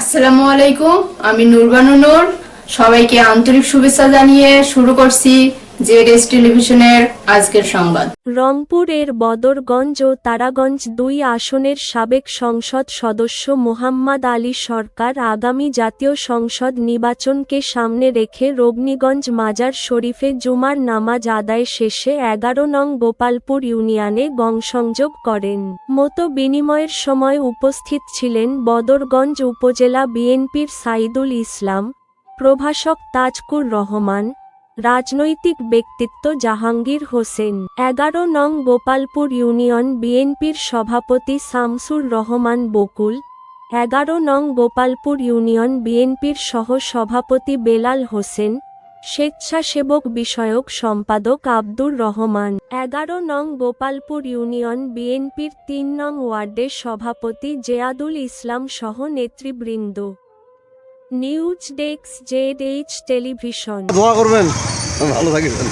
আসসালামু আলাইকুম আমি নুরবানু নূর। সবাইকে আন্তরিক শুভেচ্ছা জানিয়ে শুরু করছি জেডএস টেলিভিশনের আজকের সংবাদ। রংপুরের বদরগঞ্জ ও তারাগঞ্জ দুই আসনের সাবেক সংসদ সদস্য মোহাম্মদ আলী সরকার আগামী জাতীয় সংসদ নির্বাচনকে সামনে রেখে রবনীগঞ্জ মাজার শরীফে জুমার নামাজ আদায় শেষে এগারো নং গোপালপুর ইউনিয়নে গংসংযোগ করেন। মতো বিনিময়ের সময় উপস্থিত ছিলেন বদরগঞ্জ উপজেলা বিএনপির সাইদুল ইসলাম, প্রভাষক তাজকুর রহমান রাজনৈতিক ব্যক্তিত্ব জাহাঙ্গীর হোসেন। এগারো নং গোপালপুর ইউনিয়ন বিএনপির সভাপতি শামসুর রহমান বকুল। এগারো নং গোপালপুর ইউনিয়ন বিএনপির সহ সভাপতি বেলাল হোসেন। স্বেচ্ছাসেবক বিষয়ক সম্পাদক আব্দুর রহমান। এগারো নং গোপালপুর ইউনিয়ন বিএনপির তিন নং ওয়ার্ডের সভাপতি জেয়াদুল ইসলাম সহ নেতৃবৃন্দ news desk Z H television দোয়া করবেন। ভালো থাকিবেন।